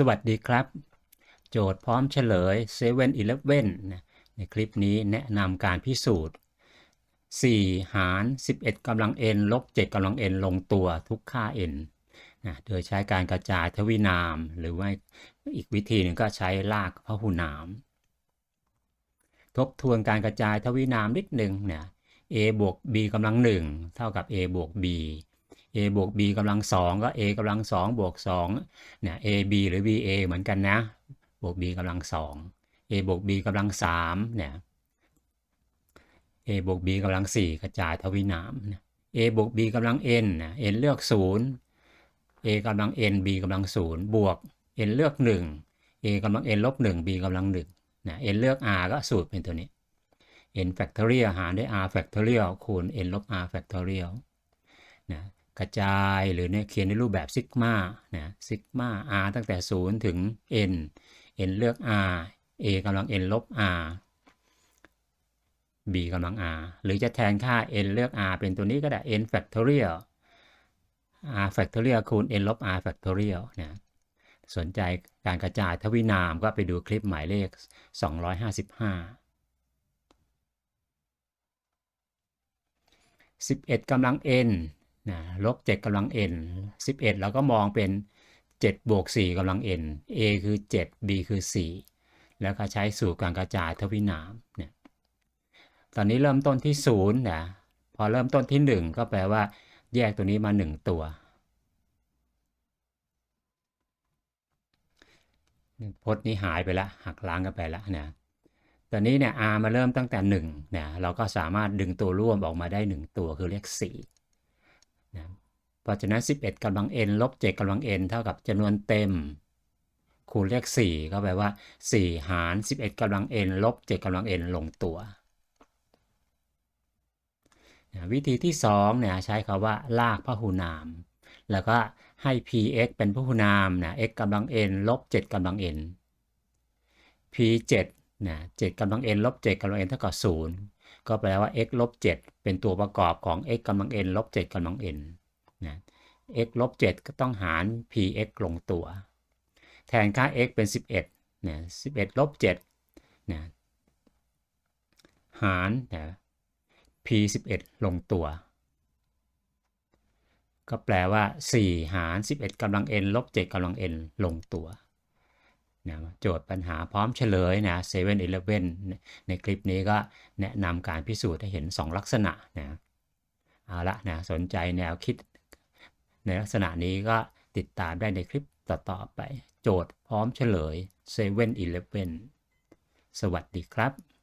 สวัสดีครับ โจทย์พร้อมเฉลย7 e เ e ่ e นในคลิปนี้แนะนำการพิสูจน์ 4 หาร 11กำลัง n ลบ 7กำลัง n ลงตัวทุกค่า n นะโดยใช้การกระจายทวินาม หรือว่าอีกวิธีหนึ่งก็ใช้ลากพหุนาม ทบทวนการกระจายทวินามนิดหนึ่งเนี่ย a บวก b กำลัง 1 เท่ากับ a บวก b a บวก b กำลังสองก็ a กำลังสองบวกสองเนี่ย a b หรือ b a เหมือนกันนะ บวก b กำลังสอง a บวก b กำลังสามเนี่ย a บวก b กำลังสี่กระจายทวินาม a บวก b กำลัง n นะ n เลือกศูนย์ a กำลัง n b กำลังศูนย์บวก n เลือกหนึ่ง a กำลัง n ลบหนึ่ง b กำลังหนึ่งนะ n เลือก r ก็สูตรเป็นตัวนี้ n factorial หารด้วย r factorial คูณ n ลบ r factorial นะ กระจายหรือเนี่ยเขียนในรูปแบบซิกมานะซิกมา r ตั้งแต่ 0 ถึง n n เลือก r a กำลัง n ลบ r b กำลัง r หรือจะแทนค่า n เลือก r เป็นตัวนี้ก็ได้ n factorial r factorial คูณ n ลบ r factorial นะสนใจการกระจายทวินามก็ไปดูคลิปหมายเลข 255 11กำลัง n นะลบ7กำลัง n 11 เราก็มองเป็น 7 บวก 4กำลัง n a คือ 7 b คือ 4 แล้วก็ใช้สูตรการกระจายทวินามเนี่ยตอนนี้เริ่มต้นที่0นะพอเริ่มต้นที่ 1 ก็แปลว่า แยกตัวนี้มา 1 ตัวพจน์นี้หายไปล้วหักล้างกันไปล้วนะตอนนี้เนี่ย r มาเริ่มตั้งแต่1เนี่ยเราก็สามารถดึงตัวร่วมออกมาได้ 1 ตัวคือเลข4 นะเพราะฉะนั้น 11กำลัง n ลบ7กำลัง n เท่ากับจำนวนเต็ม คูณเลข4ก็แปลว่า 4 หาร 11กำลัง n ลบ7กำลัง n ลงตัวนะวิธีที่2เนี่ยใช้คาว่าลากพหุนาม แล้วก็ให้ px เป็นพหุนามนะ x กำลัง n ลบ7กำลัง n p7 นะ7กำลัง n ลบ7กำลัง n เท่ากับ0 ก็แปลว่า x ลบ7เป็นตัวประกอบของ x กำลัง n ลบ7กำลัง n นะ x ลบ7ก็ต้องหาร px ลงตัว แทนค่า x เป็น 11นะ11ลบ7นะหารนะ p 11ลงตัว ก็แปลว่า 4 หาร 11กำลัง n ลบ7กำลัง n ลงตัว นะโจทย์ปัญหาพร้อมเฉลยนะเซเว่นอีเลฟเว่นในคลิปนี้ก็แนะนำการพิสูจน์ให้เห็น 2 ลักษณะนะเอาละนะสนใจแนวคิด ในลักษณะนี้ก็ติดตามได้ในคลิปต่อๆไป โจทย์พร้อมเฉลย7 e เ e ่นสวัสดีครับ